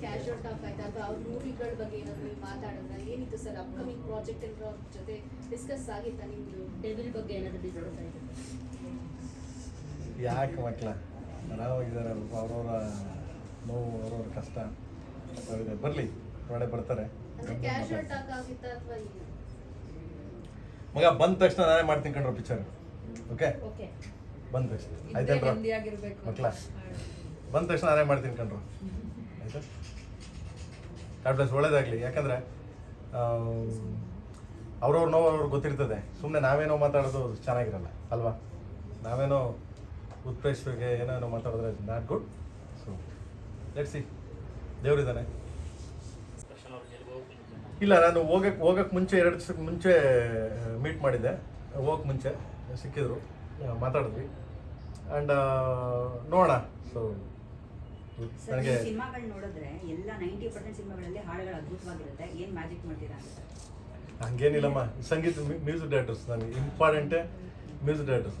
Casual talk ಆಯ್ತಾ ಅಥವಾ ಅವ್ರ ಮೂವಿಗಳ ಬಗ್ಗೆ ಏನಾದ್ರು ನೀವು ಮಾತಾಡಿದ್ರೆ ಏನಿತ್ತು ಸರ್ ಅಪ್ಕಮಿಂಗ್ ಪ್ರಾಜೆಕ್ಟ್ ಎಲ್ಲರೂ ಅವ್ರ ಜೊತೆ ಡಿಸ್ಕಸ್ ಆಗಿತ್ತಾ ನಿಮ್ದು ಡೆವಿಲ್ ಬಗ್ಗೆ ಏನಾದ್ರು ಡಿಸ್ಕಸ್ ಯಾಕೆ ಮಕ್ಕಳ ಆರಾಮಾಗಿದ್ದಾರೆ ಅವ್ರವ್ರ ನೋವು ಅವ್ರವ್ರ ಕಷ್ಟ. ಬರಲಿ ಒಳಗಡೆ ಬರ್ತಾರೆ. ಮಗ ಬಂದ ತಕ್ಷಣ ನಾನೇ ಮಾಡ್ತೀನಿ ಕಣ್ರೋ ಪಿಕ್ಚರ್ ಓಕೆ ಓಕೆ ಬಂದ ತಕ್ಷಣ. ಆಯ್ತಾ ಮಕ್ಕಳ ಬಂದ ತಕ್ಷಣ ನಾನೇ ಮಾಡ್ತೀನಿ ಕಣ್ರು. ಆಯ್ತಾ ಗಾಡ್ ಬ್ಲೆಸ್ ಒಳ್ಳೇದಾಗಲಿ. ಯಾಕಂದರೆ ಅವ್ರವ್ರ ನೋವು ಅವ್ರಿಗೆ ಗೊತ್ತಿರ್ತದೆ. ಸುಮ್ಮನೆ ನಾವೇನೋ ಮಾತಾಡೋದು ಚೆನ್ನಾಗಿರಲ್ಲ, ಅಲ್ವಾ? ನಾವೇನೋ ಉತ್ಪ್ರೇಕ್ಷರಿಗೆ ಏನೇನೋ ಮಾತಾಡಿದ್ರೆ ನಾಟ್ ಗುಡ್ ಸೊ ಸಿ ದೇವರಿದ್ದಾನೆ. ಇಲ್ಲ, ನಾನು ಹೋಗಕ್ಕೆ ಹೋಗಕ್ಕೆ ಮುಂಚೆ ಎರಡು ದಿವಸಕ್ಕೆ ಮುಂಚೆ ಮೀಟ್ ಮಾಡಿದ್ದೆ. ಹೋಗಕ್ಕೆ ಮುಂಚೆ ಸಿಕ್ಕಿದ್ರು. ಮಾತಾಡಿದ್ವಿ. ಆ್ಯಂಡ್ ನೋಡೋಣ. ಸೊ ಸರ್ ನನಗೆ ಸಿನಿಮಾಗಳು ನೋಡಿದ್ರೆ ಎಲ್ಲ ನೈಂಟಿ ಪರ್ಸೆಂಟ್ ಸಿನಿಮಾಗಳಲ್ಲಿ ಹಾಡುಗಳು ಅದ್ಭುತವಾಗಿರುತ್ತೆ. ಏನ್ ಮ್ಯಾಜಿಕ್ ಮಾಡ್ತೀರಾ ಅಂತ? ಸರ್ ಹಂಗೇನಿಲ್ಲಮ್ಮ ಸಂಗೀತ ಮ್ಯೂಸಿಕ್ ಡೈರೆಕ್ಟರ್ಸ್ ನನಗೆ ಇಂಪಾರ್ಟೆಂಟ್ ಮ್ಯೂಸಿಕ್ ಡೈರೆಕ್ಟರ್ಸ್.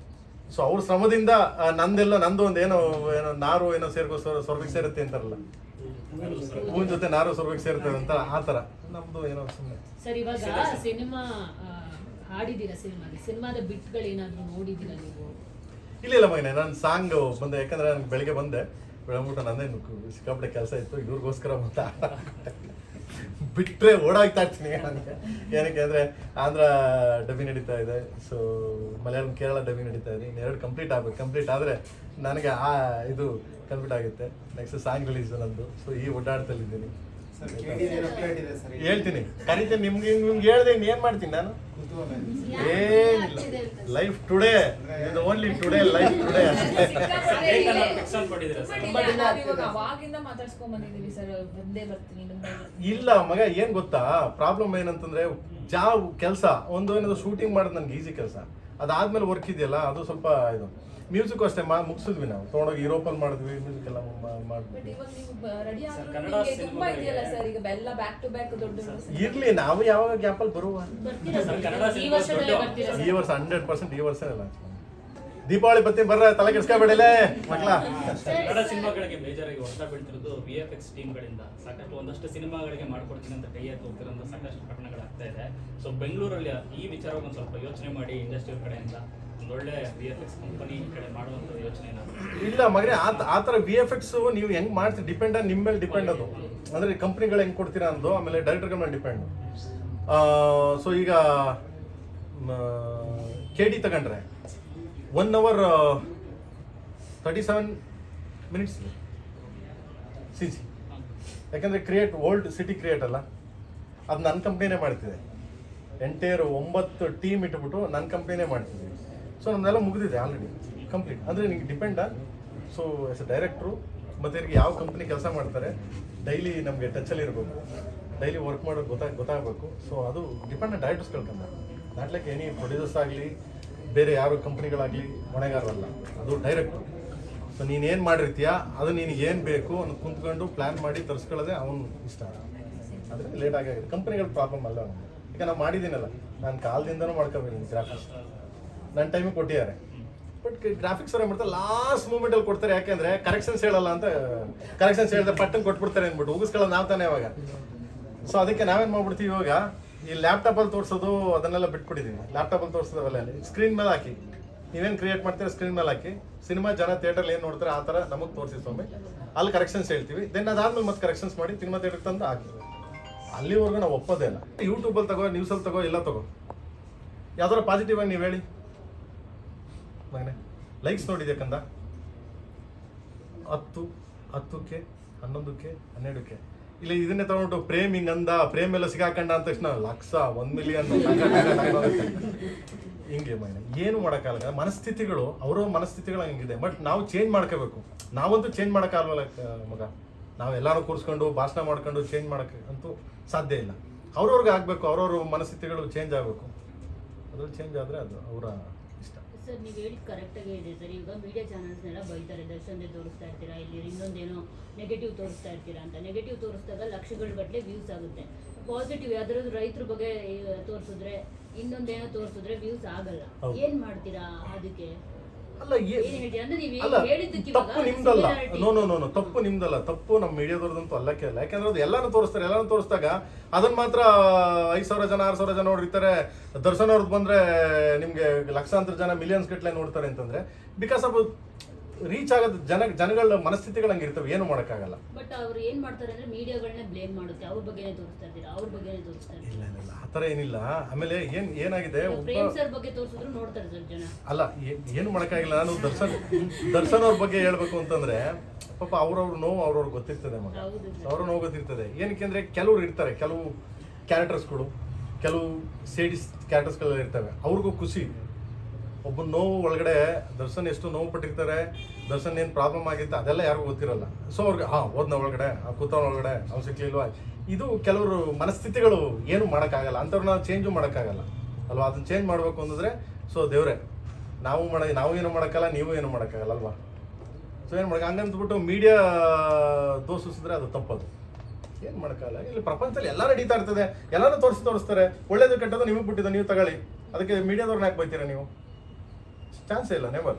ಸೊ ಅವ್ರ ಶ್ರಮದಿಂದ ನಂದೆಲ್ಲ ನಂದು ಒಂದು ಏನೋ ಏನೋ ನಾರು ಏನೋ ಸೇರ್ಕೋ ಸ್ವರ್- ಸ್ವರ್ಗಕ್ಕೆ ಸೇರುತ್ತೆ ಅಂತಾರಲ್ಲ. ಹೂವಿನ ಜೊತೆ ನಾರು ಸ್ವರ್ಗಕ್ಕೆ ಸೇರುತ್ತೆ ಅಂತ ಆ ಥರ. ನಮ್ದು ಏನೋ ಸುಮ್ಮನೆ ಸರ್ ಇವಾಗ ಸಿನಿಮಾ ಹಾಡಿದ್ದೀರಾ ಸಿನಿಮಾದ ಸಿನಿಮಾದ ಬಿಟ್ಗಳು ಏನಾದ್ರು ನೋಡಿದ್ದೀರಾ ನೀವು? ಇಲ್ಲ ಇಲ್ಲ ಮಗನೇ ನಾನು ಸಾಂಗ್ ಬಂದೆ. ಯಾಕಂದ್ರೆ ನಾನು ಬೆಳಿಗ್ಗೆ ಬಂದೆ. ಬೆಳಗ್ಬಿಟ್ಟು ನಂದೇನು ಸಿಕ್ಕಾಪಟ್ಟೆ ಕೆಲಸ ಇತ್ತು. ಇವ್ರಿಗೋಸ್ಕರ ಮತ್ತೆ ಬಿಟ್ಟರೆ ಓಡಾಗ್ತಾ ಇರ್ತೀನಿ ನನಗೆ ಏನಕ್ಕೆ ಅಂದರೆ ಆಂಧ್ರ ಡಬ್ಬಿ ನಡೀತಾ ಇದೆ. ಸೊ ಮಲಯಾಳಂ ಕೇರಳ ಡಬ್ಬಿ ನಡೀತಾ ಇದೆ. ಇನ್ನೆರಡು ಕಂಪ್ಲೀಟ್ ಆಗಬೇಕು. ಕಂಪ್ಲೀಟ್ ಆದರೆ ನನಗೆ ಆ ಇದು ಕಂಪ್ಲೀಟ್ ಆಗುತ್ತೆ. ನೆಕ್ಸ್ಟ್ ಸಾಂಗ್ ರಿಲೀಸ್ ನಂದು ಸೊ ಈ ಓಡಾಡ್ತಲ್ಲಿದ್ದೀನಿ. ಹೇಳ್ತೀನಿ. ಕರಿತೀನಿ ನಿಮ್ಗೆ ನಿಮ್ಗೆ ಹೇಳ್ದೆ ಏನ್ ಮಾಡ್ತೀನಿ ನಾನು. ಏನಿಲ್ಲ. ಲೈಫ್ ಟುಡೇ ಇದು ಓನ್ಲಿ ಟುಡೇ ಲೈಫ್ ಟುಡೇ ಇಲ್ಲ ಮಗ, ಏನ್ ಗೊತ್ತಾ? ಪ್ರಾಬ್ಲಮ್ ಏನಂತಂದ್ರೆ ಜಾಬ್ ಕೆಲಸ, ಒಂದು ಏನಾದ್ರು ಶೂಟಿಂಗ್ ಮಾಡೋದು ನನ್ಗೆ ಈಸಿ ಕೆಲಸ. ಅದಾದ್ಮೇಲೆ ವರ್ಕ್ ಇದೆಯಲ್ಲ, ಅದು ಸ್ವಲ್ಪ ಇದು. ಮ್ಯೂಸಿಕ್ ಅಷ್ಟೇ ಮಾ ಮುಗಿಸಿದ್ವಿ ನಾವು. ತೊಗೊಂಡೋಗಿ ಯುರೋಪಲ್ಲಿ ಮಾಡಿದ್ವಿ ಮ್ಯೂಸಿಕ್ ಎಲ್ಲ ಮಾಡಿದ್ವಿ ಇವಾಗ ನೀವು ರೆಡಿ ಕನ್ನಡ ಆಗಿ ಇದೆಯಲ್ಲ ಸರ್ ಈಗ ಬೆಲ್ಲ ಬ್ಯಾಕ್ ಟು ಬ್ಯಾಕ್ ದೊಡ್ಡ ದೊಡ್ಡ ಇರ್ಲಿ ನಾವು ಯಾವಾಗ ಗ್ಯಾಪಲ್ಲಿ ಬರುವ? ಬರ್ತೀರಾ ಸರ್, ಕನ್ನಡ ಈ ವರ್ಷ ಹಂಡ್ರೆಡ್ ಪರ್ಸೆಂಟ್ ಈ ವರ್ಷ ಇಲ್ಲ ದೀಪಾವಳಿ ಬತ್ತಿ ಬರ್ರ ತಲೆ ಕೆಡ್ಸ್ಕೊಬೇಡಿಲೇ. ಮಕ್ಕಳ ಕನ್ನಡ ಸಿನಿಮಾಗಳಿಗೆ ಮೇಜರ್ ಆಗಿ ಹೊಸ ಬೀಳ್ತಿರೋದು ವಿ ಎಫ್ ಎಕ್ಸ್ ಟೀಮ್ಗಳಿಂದ ಸಾಕಷ್ಟು ಒಂದಷ್ಟು ಸಿನಿಮಾಗಳಿಗೆ ಮಾಡ್ಕೊಡ್ತೀನಿ ಅಂತ ಕೈ ಎತ್ತು ಹೋಗ್ತಿರೋಂಥ ಸಾಕಷ್ಟು ಪ್ರಕರಣಗಳಾಗ್ತಾ ಇದೆ. ಸೊ ಬೆಂಗಳೂರಲ್ಲಿ ಈ ವಿಚಾರವಾಗಿ ಒಂದು ಸ್ವಲ್ಪ ಯೋಚನೆ ಮಾಡಿ ಇಂಡಸ್ಟ್ರಿ ಕಡೆಯಿಂದ. ಒಂದು ಒಳ್ಳೆ ವಿ ಎಫ್ ಎಕ್ಸ್ ಕಂಪನಿ ಕಡೆ ಮಾಡುವಂಥ ಯೋಚನೆ ಇಲ್ಲ ಮಗನೇ ಆ ಥರ ವಿ ಎಫ್ ಎಕ್ಸ್ ನೀವು ಹೆಂಗ್ ಮಾಡ್ತೀರಿ? ಡಿಪೆಂಡ್ ನಿಮ್ಮ ಮೇಲೆ ಡಿಪೆಂಡ್ ಅದು. ಅಂದ್ರೆ ಕಂಪ್ನಿಗಳು ಹೆಂಗ್ ಕೊಡ್ತೀರಾ ಅಂದ್ರೆ ಆಮೇಲೆ ಡೈರೆಕ್ಟರ್ ಮೇಲೆ ಡಿಪೆಂಡ್ ಸೊ ಈಗ ಕೆ ಡಿ ತಗೊಂಡ್ರೆ. One hour thirty seven minutes C C ಯಾಕಂದರೆ ಕ್ರಿಯೇಟ್ ಓಲ್ಡ್ ಸಿಟಿ ಕ್ರಿಯೇಟ್ ಅಲ್ಲ? ಅದು ನನ್ನ ಕಂಪ್ನಿನೇ ಮಾಡ್ತಿದೆ. ಎಂಟೈರ್ ಒಂಬತ್ತು ಟೀಮ್ ಇಟ್ಬಿಟ್ಟು ನನ್ನ ಕಂಪ್ನಿನೇ ಮಾಡ್ತಿದೆ. ಸೊ ನಮ್ದೆಲ್ಲ ಮುಗಿದಿದೆ ಆಲ್ರೆಡಿ ಕಂಪ್ಲೀಟ್ ಅಂದರೆ ನಿಮಗೆ depend so S A director ಮತ್ತು ಇವ್ರಿಗೆ ಯಾವ ಕಂಪ್ನಿ ಕೆಲಸ ಮಾಡ್ತಾರೆ ಡೈಲಿ ನಮಗೆ ಟಚಲ್ಲಿ ಇರಬೇಕು. ಡೈಲಿ ವರ್ಕ್ ಮಾಡೋದು ಗೊತ್ತಾಗ, ಗೊತ್ತಾಗಬೇಕು. ಸೊ ಅದು ಡಿಪೆಂಡ್ ಡೈರೆಕ್ಟರ್ಸ್ ಕಳ್ಕೊಂಡ ನಾಟ್ ಲೈಕ್ ಎನಿ ಪ್ರೊಡ್ಯೂಸರ್ಸ್ ಆಗಲಿ ಬೇರೆ ಯಾರು ಕಂಪ್ನಿಗಳಾಗಲಿ ಹೊಣೆಗಾರರಲ್ಲ, ಅದು ಡೈರೆಕ್ಟ್ ಸೊ ನೀನು ಏನು ಮಾಡಿರ್ತೀಯ, ಅದು ನಿನಗೆ ಏನು ಬೇಕು ಅನ್ನು ಕುಂತ್ಕೊಂಡು ಪ್ಲ್ಯಾನ್ ಮಾಡಿ ತರಿಸ್ಕೊಳ್ಳೋದೇ ಅವನು ಇಷ್ಟ. ಅದಕ್ಕೆ ಲೇಟ್ ಆಗಿದೆ. ಕಂಪ್ನಿಗಳ ಪ್ರಾಬ್ಲಮ್ ಅಲ್ಲ ಅವನು ಈಗ ನಾವು ಮಾಡಿದ್ದೀನಲ್ಲ, ನಾನು ಕಾಲದಿಂದನೂ ಮಾಡ್ಕೊಬೇಕು ಗ್ರಾಫಿಕ್ಸ್ ನನ್ನ ಟೈಮಿಗೆ ಕೊಟ್ಟಿದ್ದಾರೆ. ಬಟ್ ಗ್ರಾಫಿಕ್ಸ್ ಅವ್ರು ಮಾಡ್ತಾರೆ ಲಾಸ್ಟ್ ಮೂಮೆಂಟಲ್ಲಿ ಕೊಡ್ತಾರೆ. ಯಾಕೆಂದರೆ ಕರೆಕ್ಷನ್ಸ್ ಹೇಳಲ್ಲ ಅಂತ ಕರೆಕ್ಷನ್ಸ್ ಹೇಳಿದ್ರೆ ಪಟ್ಟನ್ ಕೊಟ್ಬಿಡ್ತಾರೆ ಅಂದ್ಬಿಟ್ಟು, ಉಗಿಸ್ಕೊಳ್ಳೋದು ನಾವು ತಾನೇ ಇವಾಗ ಸೊ ಅದಕ್ಕೆ ನಾವೇನು ಮಾಡ್ಬಿಡ್ತೀವಿ ಇವಾಗ? ಈ ಲ್ಯಾಪ್ಟಾಪಲ್ಲಿ ತೋರಿಸೋದು ಅದನ್ನೆಲ್ಲ ಬಿಟ್ಬಿಟ್ಟಿದ್ದೀನಿ. ಲ್ಯಾಪ್ಟಾಪಲ್ಲಿ ತೋರಿಸೋದು ಅವೆಲ್ಲ ಸ್ಕ್ರೀನ್ ಮೇಲೆ ಹಾಕಿ. ನೀವೇನು ಕ್ರಿಯೇಟ್ ಮಾಡ್ತೀರಾ ಸ್ಕ್ರೀನ್ ಮೇಲೆ ಹಾಕಿ. ಸಿನಿಮಾ, ಜನ ಥಿಯೇಟ್ರಲ್ಲಿ ಏನು ನೋಡ್ತಾರೆ ಆ ಥರ ನಮಗೆ ತೋರಿಸಿ ಸ್ವಾಮಿ. ಅಲ್ಲಿ ಕರೆಕ್ಷನ್ಸ್ ಹೇಳ್ತೀವಿ. ದೆನ್ ಅದಾದ್ಮೇಲೆ ಮತ್ತೆ ಕರೆಕ್ಷನ್ಸ್ ಮಾಡಿ ಸಿನಿಮಾ ಥಿಯೇಟರ್ ತಂದು ಹಾಕಿ. ಅಲ್ಲಿವರೆಗೂ ನಾವು ಒಪ್ಪೋದೇ ಇಲ್ಲ. ಯೂಟ್ಯೂಬಲ್ಲಿ ತಗೋ ನ್ಯೂಸಲ್ಲಿ ತಗೋ, ಎಲ್ಲ ತಗೋ. ಯಾವ್ದಾರ ಪಾಸಿಟಿವ್ ಆಗಿ ನೀವು ಹೇಳಿ. ಮಗನೇ ಲೈಕ್ಸ್ ನೋಡಿದೆ ಕಂದ? ಹತ್ತು, ಹತ್ತಕ್ಕೆ, ಹನ್ನೊಂದಕ್ಕೆ, ಹನ್ನೆರಡಕ್ಕೆ? ಇಲ್ಲ ಇದನ್ನೇ ತಗೊಂಡು ಪ್ರೇಮ್ ಹಿಂಗಂದ ಪ್ರೇಮ್ ಎಲ್ಲ ಸಿಗಾಕಂಡ ಅಂದ ತಕ್ಷಣ ಲಕ್ಷ, ಒಂದ್ ಮಿಲಿಯನ್ ಹಿಂಗೆ ಏನು ಮಾಡೋಕ್ಕಾಗಲ್ಲ. ಮನಸ್ಥಿತಿಗಳು ಅವರ ಮನಸ್ಥಿತಿಗಳು ಹಂಗಿದೆ. ಬಟ್ ನಾವು ಚೇಂಜ್ ಮಾಡ್ಕೋಬೇಕು. ನಾವಂತೂ ಚೇಂಜ್ ಮಾಡೋಕ್ಕಾಗಲ್ಲ ಮಗ? ನಾವೆಲ್ಲರೂ ಕೂರಿಸ್ಕೊಂಡು, ಭಾಷಣ ಮಾಡ್ಕೊಂಡು ಚೇಂಜ್ ಮಾಡೋಕ್ಕೆ ಅಂತೂ ಸಾಧ್ಯ ಇಲ್ಲ. ಅವ್ರವ್ರಿಗೆ ಆಗಬೇಕು, ಅವ್ರವ್ರ ಮನಸ್ಥಿತಿಗಳು ಚೇಂಜ್ ಆಗಬೇಕು. ಅದ್ರಲ್ಲಿ ಚೇಂಜ್ ಆದರೆ ಅದು ಅವರ ಸರ್ ನೀವು ಹೇಳಿದ್ ಕರೆಕ್ಟಾಗಿ ಇದೆ ಸರ್. ಈಗ ಮೀಡಿಯಾ ಚಾನಲ್ಸ್ನೆಲ್ಲ ಬೈತಾರೆ ದರ್ಶನ್ದೇ ತೋರಿಸ್ತಾ ಇರ್ತೀರಾ ಇಲ್ಲಿ ಇನ್ನೊಂದೇನೋ ನೆಗೆಟಿವ್ ತೋರಿಸ್ತಾ ಇರ್ತೀರಾ ಅಂತ. ನೆಗೆಟಿವ್ ತೋರಿಸಿದಾಗ ಲಕ್ಷಗಳ ಗಟ್ಟಲೆ ವ್ಯೂಸ್ ಆಗುತ್ತೆ. ಪಾಸಿಟಿವ್ ಯಾವ್ದಾದ್ರು ರೈತರ ಬಗ್ಗೆ ತೋರಿಸಿದ್ರೆ ಇನ್ನೊಂದೇನೋ ತೋರಿಸಿದ್ರೆ ವ್ಯೂಸ್ ಆಗಲ್ಲ. ಏನ್ ಮಾಡ್ತೀರಾ ಅದಕ್ಕೆ ಅಲ್ಲ ಅಲ್ಲ ತಪ್ಪು ನಿಮ್ದಲ್ಲ. ನೋ ನೋ ನೋ ತಪ್ಪು ನಿಮ್ದಲ್ಲ. ತಪ್ಪು ನಮ್ಮ ಮೀಡಿಯಾದವ್ರದಂತೂ ಅಲ್ಲ ಕೇಳಲ್ಲ ಯಾಕಂದ್ರೆ ಅದು ಎಲ್ಲಾನು ತೋರಿಸ್ತಾರೆ ಎಲ್ಲಾನು ತೋರಿಸಿದಾಗ ಅದನ್ನ ಮಾತ್ರ ಐದು ಸಾವಿರ ಜನ ಆರು ಸಾವಿರ ಜನ ನೋಡಿರ್ತಾರೆ ದರ್ಶನ್ ಅವ್ರದ್ದು ಬಂದ್ರೆ ನಿಮ್ಗೆ ಲಕ್ಷಾಂತರ ಜನ ಮಿಲಿಯನ್ಸ್ ಗಟ್ಟಲೆ ನೋಡ್ತಾರೆ ಅಂತಂದ್ರೆ ಬಿಕಾಸ್ ಆಫ್ ರೀಚ್ ಆಗೋದು ಜನ ಜನಗಳ ಮನಸ್ಥಿತಿಗಳು ಹಂಗೆ ಇರ್ತವೆ. ಏನು ಮಾಡೋಕ್ಕಾಗಲ್ಲ. ಬಟ್ ಅವ್ರು ಏನ್ ಮಾಡ್ತಾರೆ ಅಂದ್ರೆ ಮೀಡಿಯಾಗಳನ್ನ ಬ್ಲೇಮ್ ಮಾಡುತ್ತೆ. ಅವ್ರ ಬಗ್ಗೆನೇ ತೋರಿಸ್ತಾ ಇದ್ದೀರಾ? ಅವ್ರ ಬಗ್ಗೆನೇ ತೋರಿಸ್ತಾ ಇಲ್ಲ ಇಲ್ಲ ಇಲ್ಲ. ಆ ಥರ ಏನಿಲ್ಲ. ಆಮೇಲೆ ಏನ್ ಏನಾಗಿದೆ? ಒಬ್ಬ ಪ್ರೇಮ್ ಸರ್ ಬಗ್ಗೆ ತೋರಿಸಿದ್ರು ನೋಡ್ತಾರೆ ಸರ್ ಜನ. ಅಲ್ಲ ಏ- ಏನು ಮಾಡೋಕ್ಕಾಗಿಲ್ಲ. ನಾನು ದರ್ಶನ್ ದರ್ಶನ್ ಅವ್ರ ಬಗ್ಗೆ ಹೇಳ್ಬೇಕು ಅಂತಂದ್ರೆ ಪಾಪ ಅವ್ರವ್ರ ನೋವು ಅವ್ರವ್ರಿಗೆ ಗೊತ್ತಿರ್ತದೆ ಮಗ. ಹೌದು. ಅವ್ರ ನೋವು ಗೊತ್ತಿರ್ತದೆ. ಏನಕ್ಕೆ ಅಂದ್ರೆ ಕೆಲವ್ರು ಇರ್ತಾರೆ. ಕೆಲವು ಕ್ಯಾರೆಕ್ಟರ್ಸ್ಗಳು ಕೆಲವು ಸೇಡಿಸ್ ಕ್ಯಾರೆಕ್ಟರ್ಸ್ಗಳೆಲ್ಲ ಇರ್ತವೆ. ಅವ್ರಿಗೂ ಖುಷಿ. ಒಬ್ಬ ನೋವು ಒಳಗಡೆ ದರ್ಶನ್ ಎಷ್ಟು ನೋವು ಪಟ್ಟಿರ್ತಾರೆ, ದರ್ಶನ್ ಏನು ಪ್ರಾಬ್ಲಮ್ ಆಗಿತ್ತು ಅದೆಲ್ಲ ಯಾರಿಗೂ ಗೊತ್ತಿರಲ್ಲ. ಸೊ ಅವ್ರಿಗೆ, ಹಾಂ ಓದ್ನ ಒಳಗಡೆ, ಆ ಕೂತ ಒಳಗಡೆ ಅವ್ನು ಸಿಕ್ಲಿಲ್ವಾ ಇದು ಕೆಲವರು ಮನಸ್ಥಿತಿಗಳು ಏನು ಮಾಡೋಕ್ಕಾಗಲ್ಲ, ಅಂಥವ್ರನ್ನ ಚೇಂಜು ಮಾಡೋಕ್ಕಾಗಲ್ಲ. ಅಲ್ವಾ? ಅದನ್ನ ಚೇಂಜ್ ಮಾಡಬೇಕು ಅಂತಂದ್ರೆ ಸೊ ದೇವ್ರೆ, ನಾವು ಮಾಡ, ನಾವು ಏನು ಮಾಡೋಕ್ಕಲ್ಲ ನೀವು ಏನು ಮಾಡೋಕ್ಕಾಗಲ್ಲ, ಅಲ್ವಾ? ಸೊ ಏನು ಮಾಡೋಕೆ ಹಂಗಂದ್ಬಿಟ್ಟು ಮೀಡಿಯಾ ದೋಷಿಸಿದ್ರೆ ಅದು ತಪ್ಪದು. ಏನು ಮಾಡೋಕ್ಕಾಗಲ್ಲ? ಇಲ್ಲಿ ಪ್ರಪಂಚದಲ್ಲಿ ಎಲ್ಲ ನಡೀತಾ ಇರ್ತದೆ. ಎಲ್ಲರೂ ತೋರಿಸಿ ತೋರಿಸ್ತಾರೆ. ಒಳ್ಳೇದು ಕೆಟ್ಟದ್ದು ನಿಮಗೆ ಬಿಟ್ಟಿದ್ದು ನೀವು ತಗೊಳ್ಳಿ. ಅದಕ್ಕೆ ಮೀಡಿಯಾದವ್ರನ್ನ ಯಾಕೆ ಬೈತೀರ ನೀವು? ಚಾನ್ಸೇ ಇಲ್ಲ ನೆವರ್